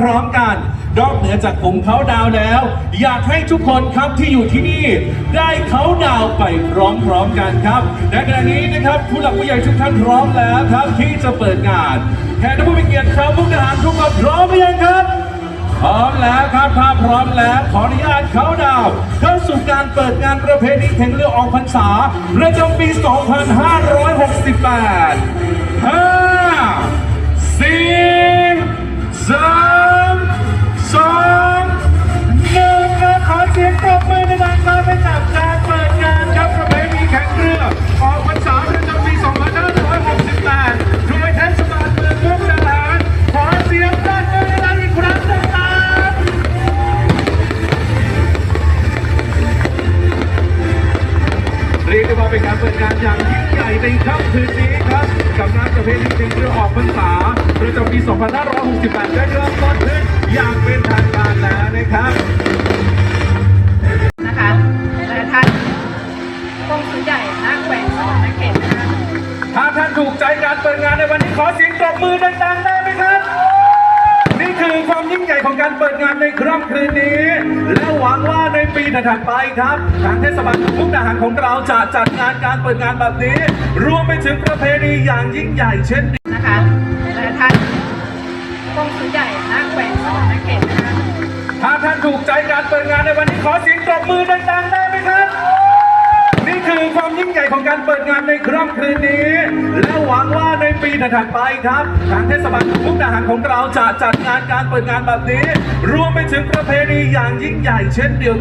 พร้อมกันนอกเหนือจากผมเขาดาวแล้ว อยากให้ทุกคนครับที่อยู่ที่นี่ ได้เขาดาวไปพร้อมๆกันครับในขณะนี้นะครับผู้หลักผู้ใหญ่ทุกท่านพร้อมแล้วครับที่จะเปิดงานแขกผู้มีเกียรติชาวมุกดาหารทุกคนพร้อมหรือยังครับ พร้อมแล้วครับถ้าพร้อมแล้วขออนุญาตเขาดาวเข้าสู่การเปิดงานประเพณีแข่งเรือออกพรรษาประจำปี 2568 เรียกได้ว่าเป็นการเปิดงานอย่างยิ่งใหญ่ในค่ำคืนนี้ครับ กับงานประเพณีเพลงเรือออกพรรษาประจำปี 2568 ได้เริ่มต้นขึ้นอย่างเป็นทางการแล้วนะครับนะคะและท่านกองสุนใหญ่นักแหวนสวรรณเขตนะคะถ้าท่านถูกใจการเปิดงานในวันนี้ขอเสียงปรบมือดังๆได้ไหมครับ นี่คือความยิ่งใหญ่ของการเปิดงานในครั้งคืนนี้และหวังว่าใน ปีถัดๆไปครับ ทางเทศบาลมุกดาหารของเราจะจัดงานการเปิดงานแบบนี้ รวมไปถึงประเพณีอย่างยิ่งใหญ่เช่นเดียวนะคะและท่านกองสุนใหญ่นักแหวนสวรรณเขตนะคะถ้าท่านถูกใจการเปิดงานในวันนี้ขอเสียงปรบมือดังๆได้ไหมครับ นี่คือความยิ่งใหญ่ของการเปิดงานในครั้งคืนนี้ และหวังว่าในปีถัดๆไปครับ ทางเทศบาลมุกดาหารของเราจะจัดงานการเปิดงานแบบนี้ รวมไปถึงประเพณีอย่างยิ่งใหญ่เช่นเดียวกัน